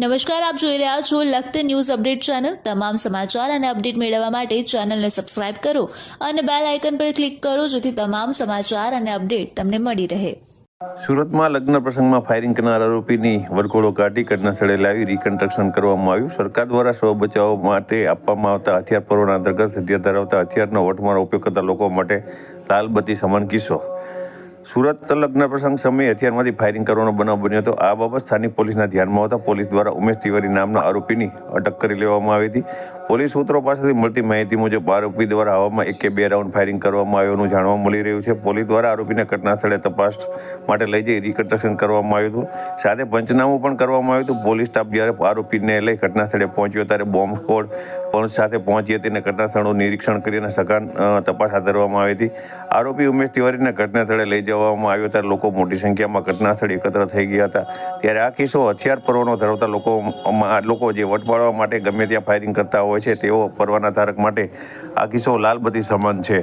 નમસ્કાર, આપ જોઈ રહ્યા છો લખત ન્યૂઝ અપડેટ ચેનલ. તમામ સમાચાર અને અપડેટ મેળવવા માટે ચેનલને સબસ્ક્રાઇબ કરો અને બેલ આઇકન પર ક્લિક કરો જેથી તમામ સમાચાર અને અપડેટ તમને મળી રહે. સુરતમાં લગ્ન પ્રસંગમાં ફાયરિંગ કરનાર આરોપીની વરઘોડો કાઢી ઘટના સ્થળે લાવી રિકન્સ્ટ્રક્શન કરવામાં આવ્યું. સરકાર દ્વારા સ્વ બચાવ માટે આપવામાં આવતા હથિયાર પરોના અંતર્ગત હથિયાર ધરાવતા હથિયારનો વટમાનો ઉપયોગ કરતા લોકો માટે લાલબત્તી સમાન કિસ્સો. સુરત લગ્ન પ્રસંગ સમયે હથિયારમાંથી ફાયરિંગ કરવાનો બનાવ બન્યો હતો. આ બાબત સ્થાનિક પોલીસના ધ્યાનમાં હતા પોલીસ દ્વારા ઉમેશ તિવારી નામના આરોપીની અટક કરી લેવામાં આવી હતી. પોલીસ સૂત્રો પાસેથી મળતી માહિતી મુજબ આરોપી દ્વારા હવામાં એક કે બે રાઉન્ડ ફાયરિંગ કરવામાં આવ્યાનું જાણવા મળી રહ્યું છે. પોલીસ દ્વારા આરોપીને ઘટના સ્થળે તપાસ માટે લઈ જઈ રિકન્સ્ટ્રક્શન કરવામાં આવ્યું હતું. સાથે પંચનામું પણ કરવામાં આવ્યું હતું. પોલીસ સ્ટાફ જ્યારે આરોપીને લઈ ઘટના સ્થળે પહોંચ્યો ત્યારે બોમ્બ સ્કોડ પણ સાથે પહોંચી હતી અને ઘટના સ્થળનું નિરીક્ષણ કરીને સઘન તપાસ હાથ ધરવામાં આવી હતી. આરોપી ઉમેશ તિવારીને ઘટના સ્થળે લઈ જવામાં આવ્યો ત્યારે લોકો મોટી સંખ્યામાં ઘટના સ્થળે એકત્ર થઈ ગયા હતા. ત્યારે આ કિસ્સો હથિયાર પરવાનો ધરાવતા લોકો લોકો જે વટવાળવા માટે ગમે ત્યાં ફાયરિંગ કરતા હોય છે તેઓ પરવાના ધારક માટે આ કિસ્સો લાલબત્તી સમાન છે.